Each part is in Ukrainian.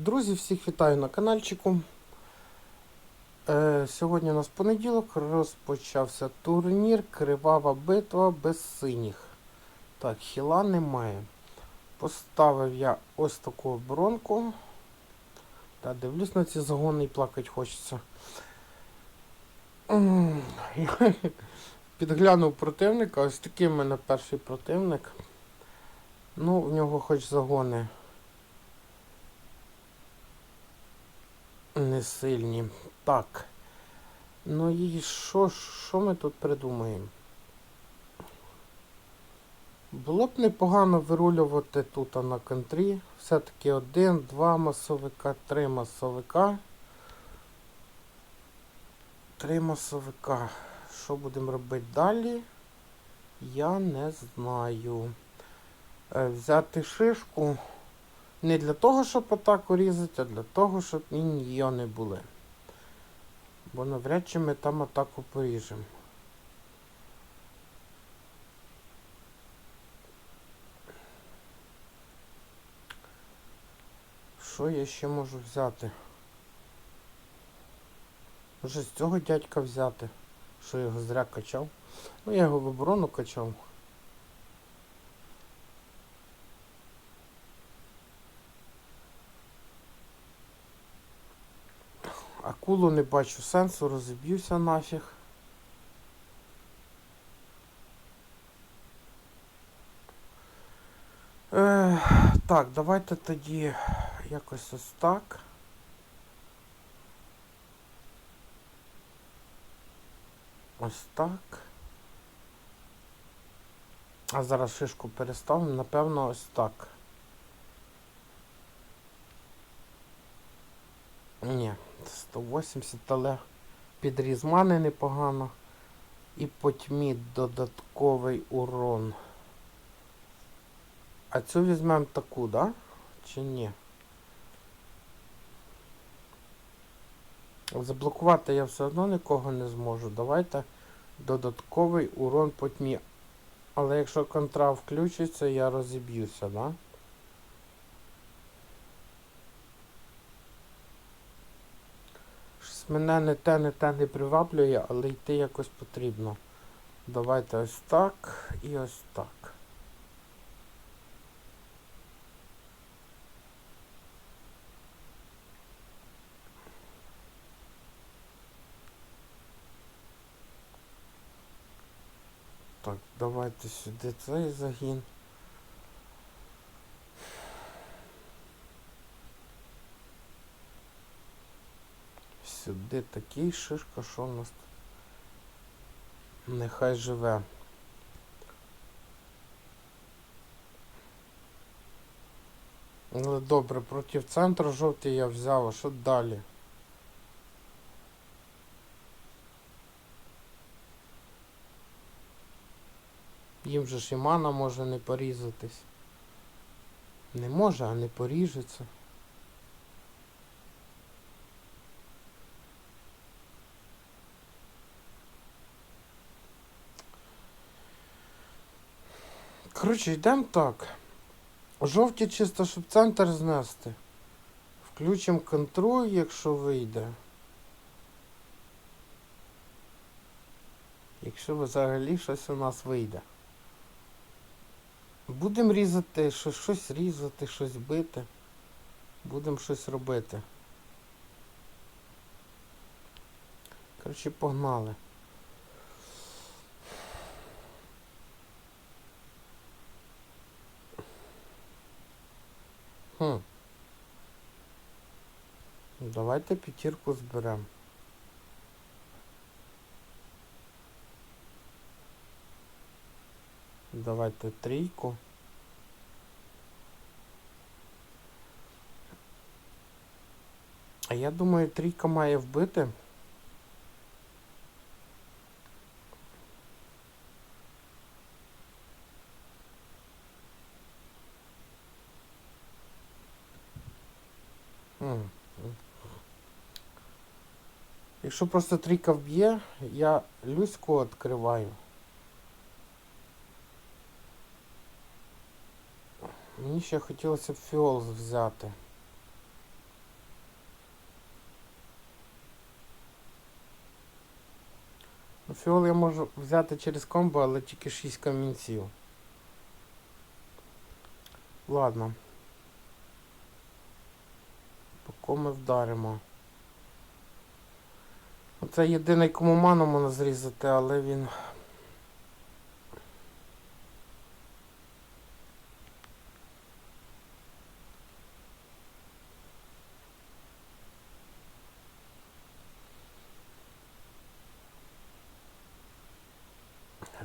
Друзі, всіх вітаю на каналчику. Е, сьогодні у нас понеділок розпочався турнір Кривава битва без синіх. Так, хіла немає. Поставив я ось таку оборонку. Та дивлюсь на ці загони і плакати хочеться. Підглянув противника, ось такий в мене перший противник. Ну, в нього хоч загони. Сильні. Так. Ну і що, що ми тут придумаємо? Було б непогано вирулювати тут на контрі. Все-таки один, два масовика, три масовика. Три масовика. Що будемо робити далі? Я не знаю. Е, Взяти шишку. Не для того, щоб атаку різати, а для того, щоб міньйони були. Бо навряд чи ми там атаку поріжемо. Що я ще можу взяти? Може з цього дядька взяти, що я його зря качав. Ну я його в оборону качав. Акулу не бачу сенсу, розіб'юся нафіг. Е, так, давайте тоді якось ось так. Ось так. А зараз шишку переставимо, напевно, ось так. Ні, 180, але підріз мани непогано. І по тьмі додатковий урон. А цю візьмемо таку, да? Чи ні? Заблокувати я все одно нікого не зможу. Давайте додатковий урон по тьмі. Але якщо контра включиться, я розіб'юся, да? Щось мене не те, не те не приваблює, але йти якось потрібно. Давайте ось так і ось так. Так, давайте сюди цей загін. Сюди такий шишка, що у нас. Нехай живе. Але добре, проти центру жовтий я взяв, а що далі? Їм же ж і мана може не порізатись. Не може, а не поріжеться. Коротше, йдемо так. Жовті чисто, щоб центр знести. Включимо контроль, якщо вийде. Якщо взагалі щось у нас вийде. Будемо різати, що- щось різати, щось бити. Будемо щось робити. Коротше, погнали. Хм. Давайте п'ятірку зберемо. Давайте трійку. А я думаю, трійка має вбити. Якщо просто трійка вб'є, я люську відкриваю. Мені ще хотілося б фіол взяти. Ну, фіол я можу взяти через комбо, але тільки 6 камінців. Ладно. Поки ми вдаримо. Оце єдиний кому ману можна зрізати, але він.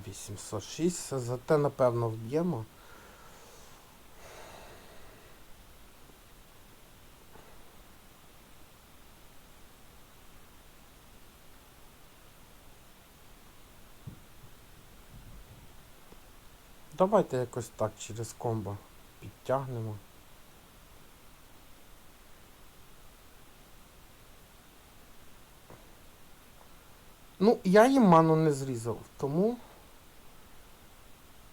Вісімсот шість, зате напевно вб'ємо. Давайте якось так через комбо підтягнемо. Ну, я їм ману не зрізав, тому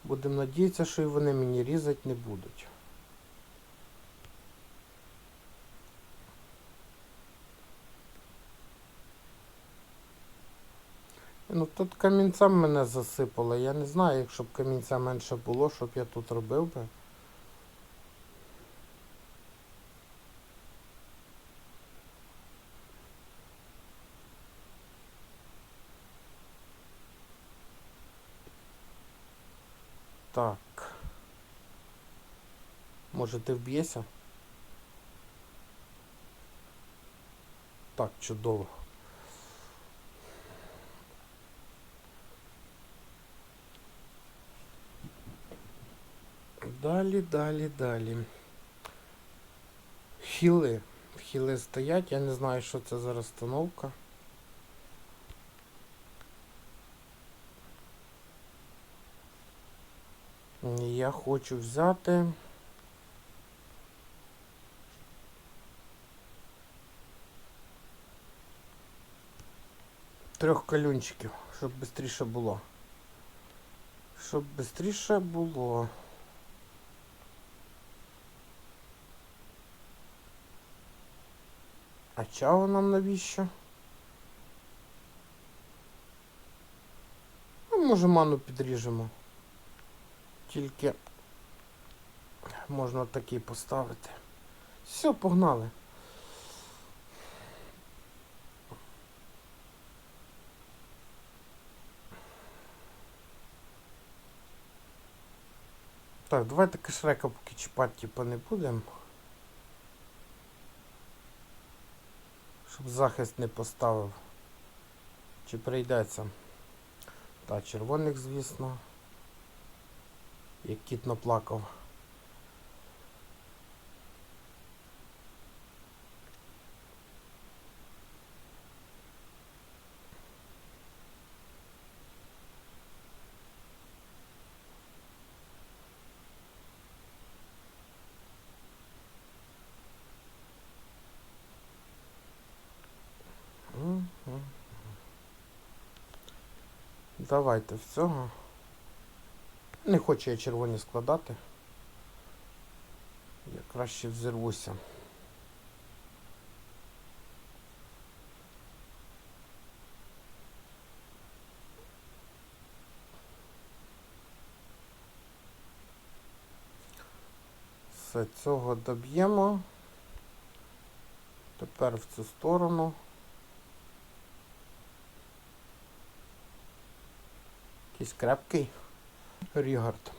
будемо надіятися, що і вони мені різати не будуть. Ну тут камінцем мене засипало. Я не знаю, якщо б камінця менше було, щоб я тут робив би. Так. Може ти вб'єшся? Так, чудово. Далі, далі, далі. Хіли. Хіли стоять, я не знаю, що це за розстановка. Я хочу взяти. Трьох калюнчиків, щоб швидше було. Щоб швидше було. А чао нам навіщо? Ну, може ману підріжемо. Тільки можна такий поставити. Все, погнали. Так, давайте кишрека поки чіпати типу, не будемо. Щоб захист не поставив. Чи прийдеться? Та, червоних, звісно. Як кіт наплакав. Давайте всього. Не хочу я червоні складати. Я краще взірвуся. Все, цього доб'ємо. Тепер в цю сторону. Якийсь крепкий. Рігард.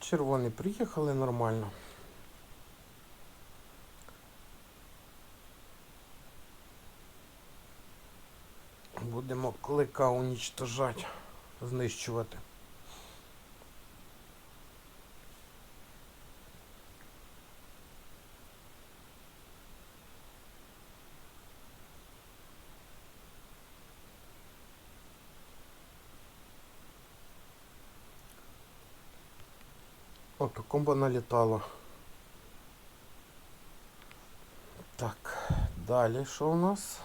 Червоні приїхали нормально. Будемо клика унічтожати, знищувати. О, то налітало. Так, далі що у нас?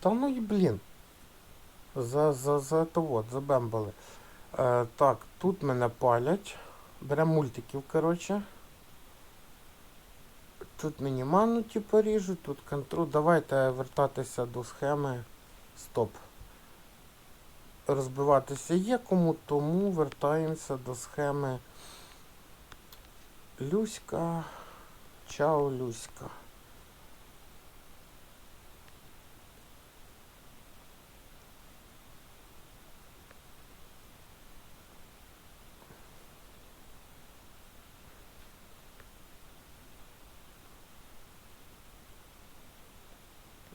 Та ну і блін. За, за, за то от, забембали. Е, так, тут мене палять. Беремо мультиків, коротше. Тут мені ману типу ріжу, тут контроль. Давайте вертатися до схеми. Стоп. Розбиватися є кому, тому вертаємося до схеми Люська. Чао, Люська.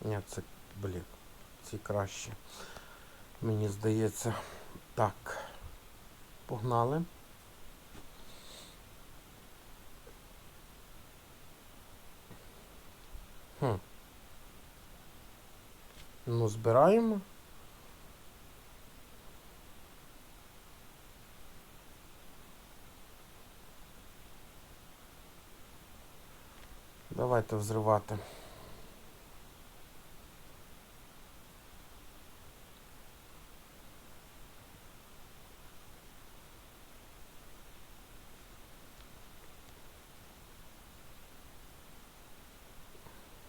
Ні, це, блін, ці краще. Мені здається. Так. Погнали. Хм. Ну, збираємо. Давайте взривати.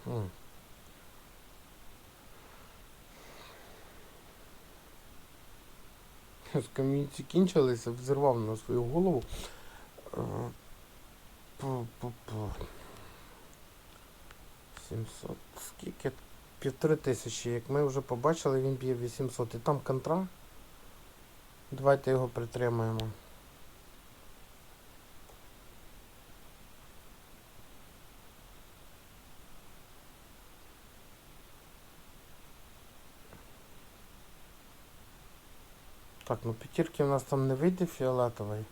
Хм. З камінці кінчилися, взірвав на свою голову. Е, пу-пу-пу. 700. Скільки? Півтори тисячі. Як ми вже побачили, він б'є 800. І там контра. Давайте його притримаємо. Ну п'ятірки у нас там не вийде фіолетовий.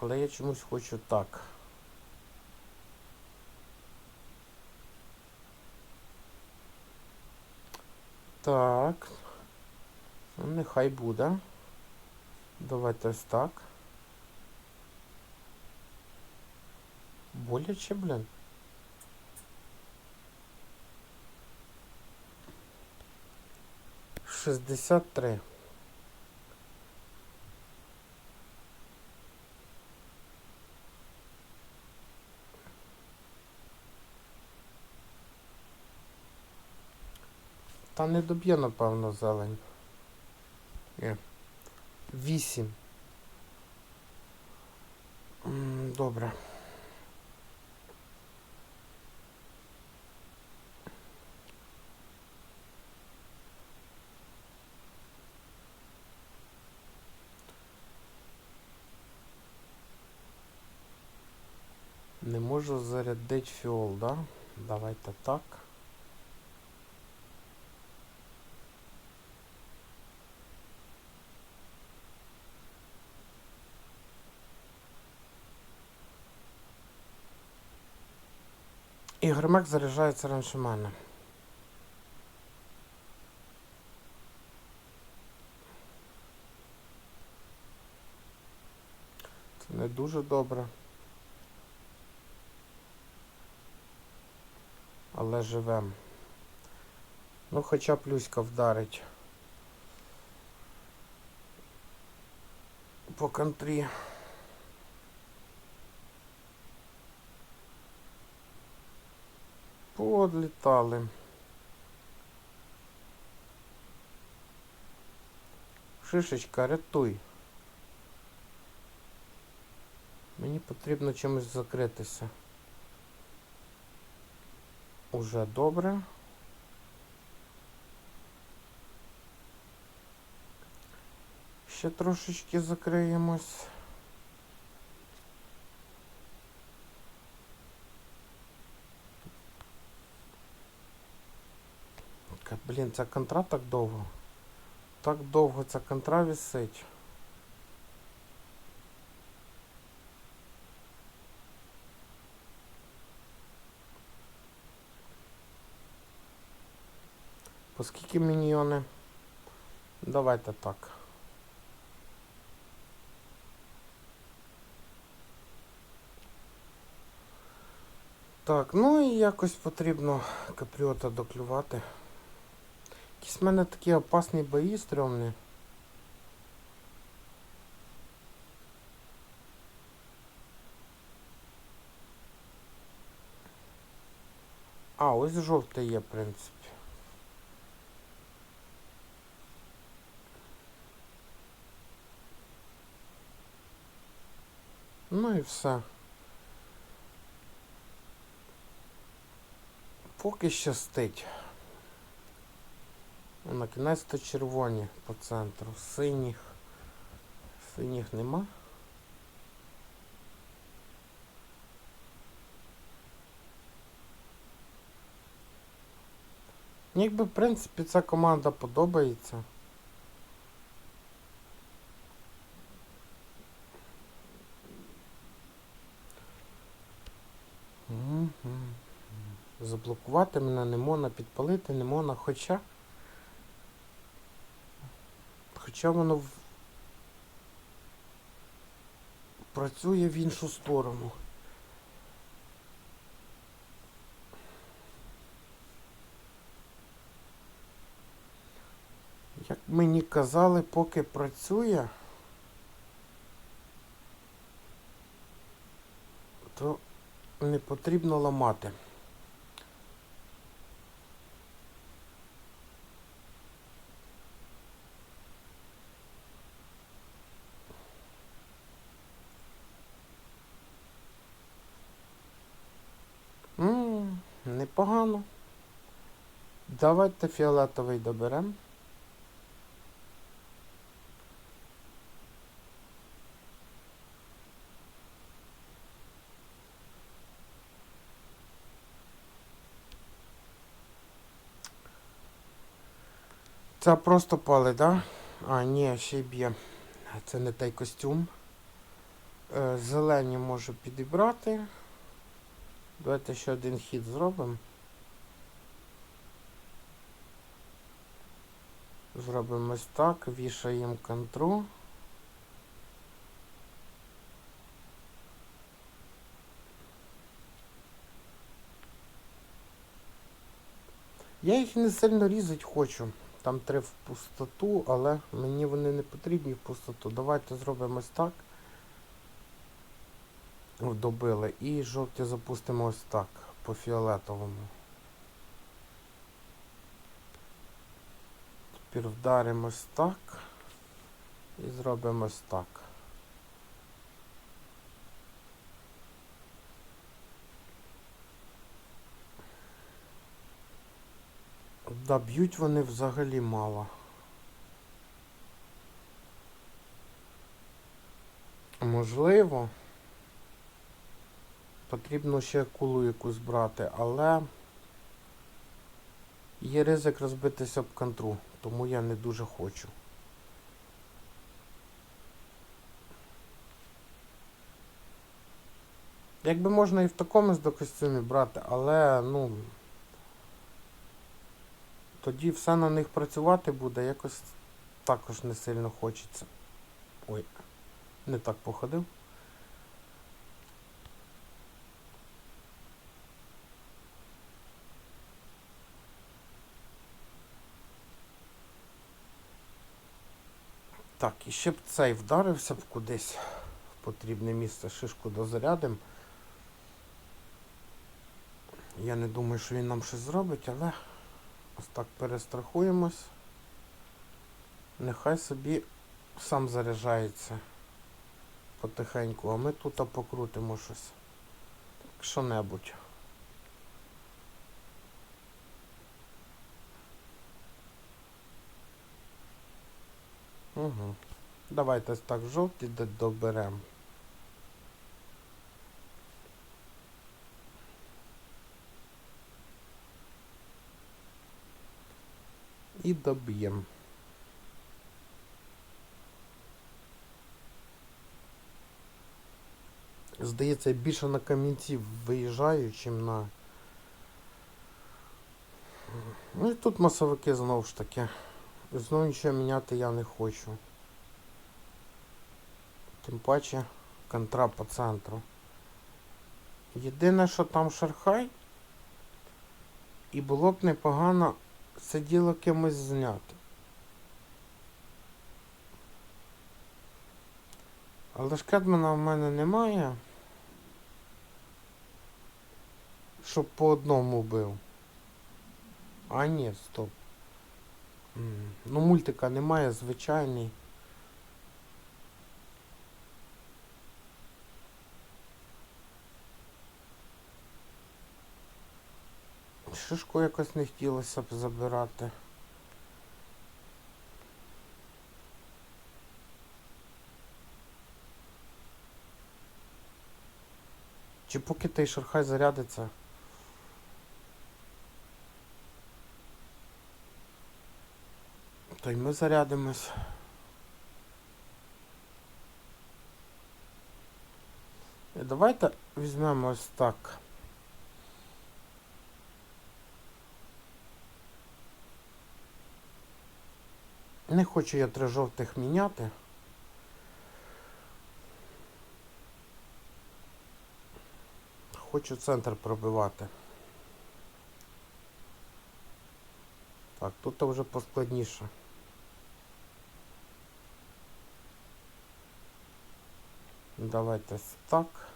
Але я чомусь хочу так. Так. Ну, нехай буде. Давайте ось так. Боляче, блін. Шістдесят три. Та не доб'є, напевно, зелень. Ні. Вісім. Добре. Не можу зарядити фіол, да? Давайте так. І гримак заряджається раніше мене. Це не дуже добре. Але живем. Ну, хоча плюська вдарить. По контрі. Подлітали. Шишечка, рятуй. Мені потрібно чимось закритися. Уже добре. Ще трошечки закриємось. Блін, ця контра так довго. Так довго ця контра висить. Поскільки міньйони? Давайте так. Так, ну і якось потрібно капріота доклювати. Якісь в мене такі опасні бої стрьомні. А, ось жовтий є, в принципі. Ну і все. Поки щастить. На кінець то червоні по центру. Синіх. Синіх нема. Якби, в принципі, ця команда подобається. Заблокувати мене не можна, підпалити не можна, хоча. Хоча воно в... працює в іншу сторону. Як мені казали, поки працює, то не потрібно ламати. М, непогано. Давайте фіолетовий доберемо. Це просто пали, да? А, ні, ще й б'є. Це не той костюм. Е, Зелені можу підібрати. Давайте ще один хід зробимо. Зробимо ось так, вішаємо контру. Я їх не сильно різати хочу. Там три в пустоту, але мені вони не потрібні в пустоту. Давайте зробимо ось так. Добили. І жовті запустимо ось так, по фіолетовому. Тепер вдаримо ось так. І зробимо ось так. Да, б'ють вони взагалі мало. Можливо. Потрібно ще кулу якусь брати, але є ризик розбитися об контру, тому я не дуже хочу. Якби можна і в такому до костюмі брати, але, ну, тоді все на них працювати буде, якось також не сильно хочеться. Ой, не так походив. Так, і ще б цей вдарився б кудись в потрібне місце, шишку дозарядим. Я не думаю, що він нам щось зробить, але ось так перестрахуємось. Нехай собі сам заряджається потихеньку, а ми тут покрутимо щось. Що-небудь. Угу. Давайте так жовті доберемо. І доб'ємо. Здається, я більше на камінці виїжджаю, чим на. Ну і тут масовики знову ж таки. Знову нічого міняти я не хочу. Тим паче контра по центру. Єдине, що там шархай, і було б непогано це діло кимось зняти. Але ж Кедмана в мене немає. Щоб по одному бив. А, ні, стоп. Ну, мультика немає, звичайний. Шишку якось не хотілося б забирати. Чи поки той шерхай зарядиться? То й ми зарядимось. І давайте візьмемо ось так. Не хочу я три жовтих міняти. Хочу центр пробивати. Так, тут вже поскладніше. Давайте так.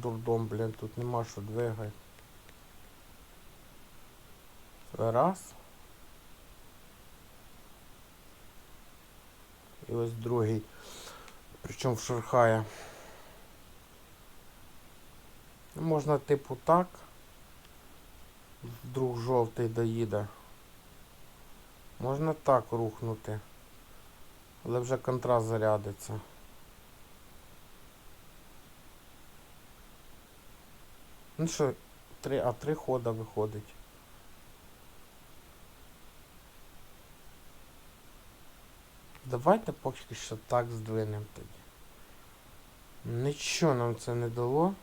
Дурдом, блін, тут нема що двигати. Раз. І ось другий. Причому в шурхає. Можна типу так. Вдруг жовтий доїде. Можна так рухнути. Але вже контраст зарядиться. Ну що, три, а три хода виходить. Давайте поки що так здвинемо тоді. Нічого нам це не дало.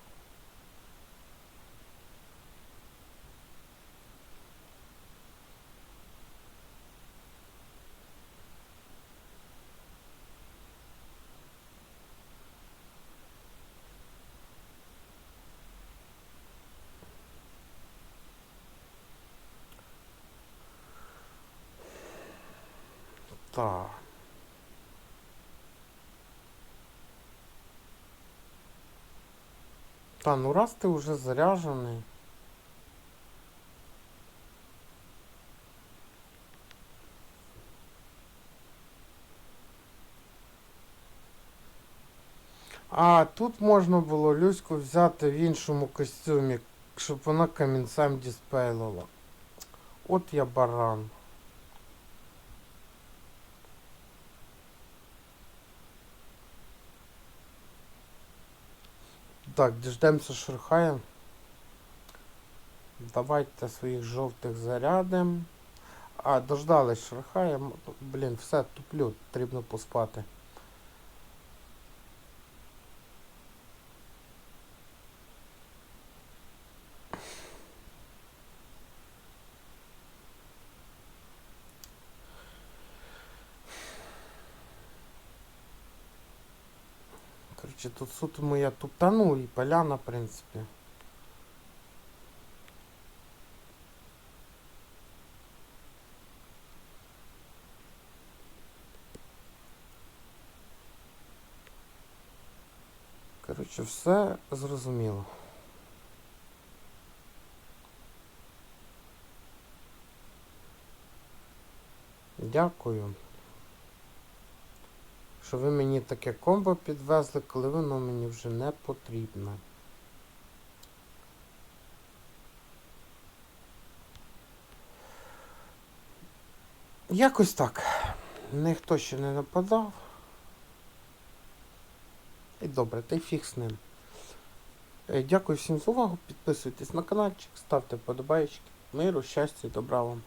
Так. Та, ну раз ти вже заряджений. А, тут можна було Люську взяти в іншому костюмі, щоб вона камінцем діспейлила. От я баран. Так, діждемося Шурхая. Давайте своїх жовтих зарядим. А, дождались Шурхая. Блін, все, туплю, потрібно поспати. Тут суто моя туптану і поляна, в принципі. Коротше, все зрозуміло. Дякую. Що ви мені таке комбо підвезли, коли воно мені вже не потрібно. Якось так. Ніхто ще не нападав. І добре, та й фіг з ним. Е, Дякую всім за увагу. Підписуйтесь на каналчик, ставте вподобайки. Миру, щастя і добра вам.